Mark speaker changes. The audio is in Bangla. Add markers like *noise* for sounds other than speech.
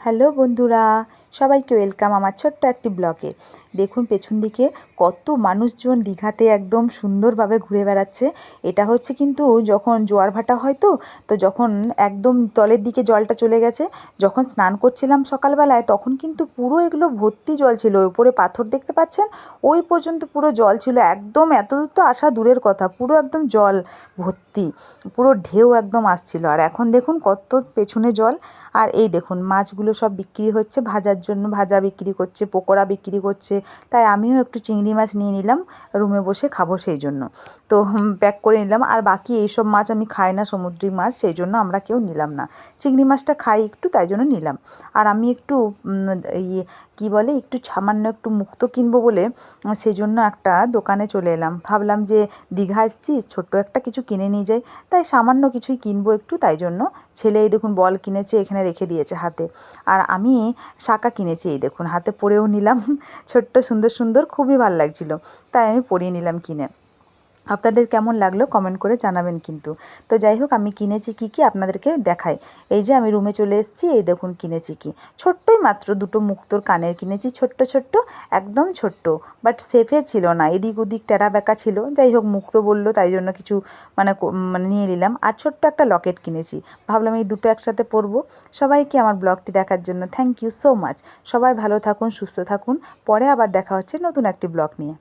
Speaker 1: হ্যালো বন্ধুরা সবাইকে ওয়েলকাম আমার ছোট্ট একটি ব্লগে। দেখুন পেছন দিকে কত মানুষজন দীঘাতে একদম সুন্দরভাবে ঘুরে বেড়াচ্ছে। এটা হচ্ছে কিন্তু যখন জোয়ার ভাটা হয় তো তো যখন একদম তলের দিকে জলটা চলে গেছে, যখন স্নান করছিলাম সকালবেলায়, তখন কিন্তু পুরো এগুলো ভর্তি জল ছিল। ওপরে পাথর দেখতে পাচ্ছেন? ওই পর্যন্ত পুরো জল ছিল। একদম এত দূর তো আসা দূরের কথা, পুরো একদম জল ভর্তি, পুরো ঢেউ একদম আসছিল। আর এখন দেখুন কত পেছনে জল। আর এই দেখুন, মাছগুলো সব বিক্রি হচ্ছে ভাজার জন্য ভাজা বিক্রি করছে, পকোড়া বিক্রি করছে, তাই আমিও একটু চিংড়ি মাছ নিয়ে নিলাম, রুমে বসে খাব সেই জন্য। তো প্যাক করে নিলাম, আর বাকি এইসব মাছ আমি খাই না সমুদ্রিক মাছ, সেই জন্য আমরা কেউ নিলাম না। চিংড়ি মাছটা খাই একটু, তাই জন্য নিলাম। আর আমি একটু ইয়ে কী বলে, একটু সামান্য একটু মুক্তো কিনবো বলে, সেই জন্য একটা দোকানে চলে এলাম। ভাবলাম যে দীঘা এসছি, ছোট্ট একটা কিছু কিনে নিয়ে যাই, তাই সামান্য কিছুই কিনবো একটু, তাই জন্য ছেলে এই দেখুন বল কিনেছে, এখানে রেখে দিয়েছে হাতে। আর আমি শাঁকা কিনেছি। এই দেখুন, হাতে পরেও নিলাম। *laughs* ছোট্ট, সুন্দর সুন্দর, খুবই ভালো লাগছিল। তাই আমি পরিয়ে নিলাম কিনে। আপনাদের কেমন লাগল কমেন্ট করে জানাবেন কিন্তু। তো যাই হোক, আমি কিনেছি কী কী আপনাদেরকে দেখাই। এই যে আমি রুমে চলে এসেছি, এই দেখুন কিনেছি কি। ছোট্টই মাত্র দুটো মুক্তোর কানের কিনেছি, ছোট্ট ছোট্ট, একদম ছোট্ট। বাট সেফে ছিল না, এদিক ওদিক টেরা বেঁকা ছিল। যাই হোক, মুক্ত বলল, তাই জন্য কিছু মানে মানে নিয়ে নিলাম। আর ছোট্ট একটা লকেট কিনেছি। ভাবলাম এই দুটো একসাথে পরবো। সবাইকে আমার ব্লগটি দেখার জন্য থ্যাংক ইউ সো মাচ সবাই ভালো থাকুন, সুস্থ থাকুন। পরে আবার দেখা হচ্ছে নতুন একটি ব্লগ নিয়ে।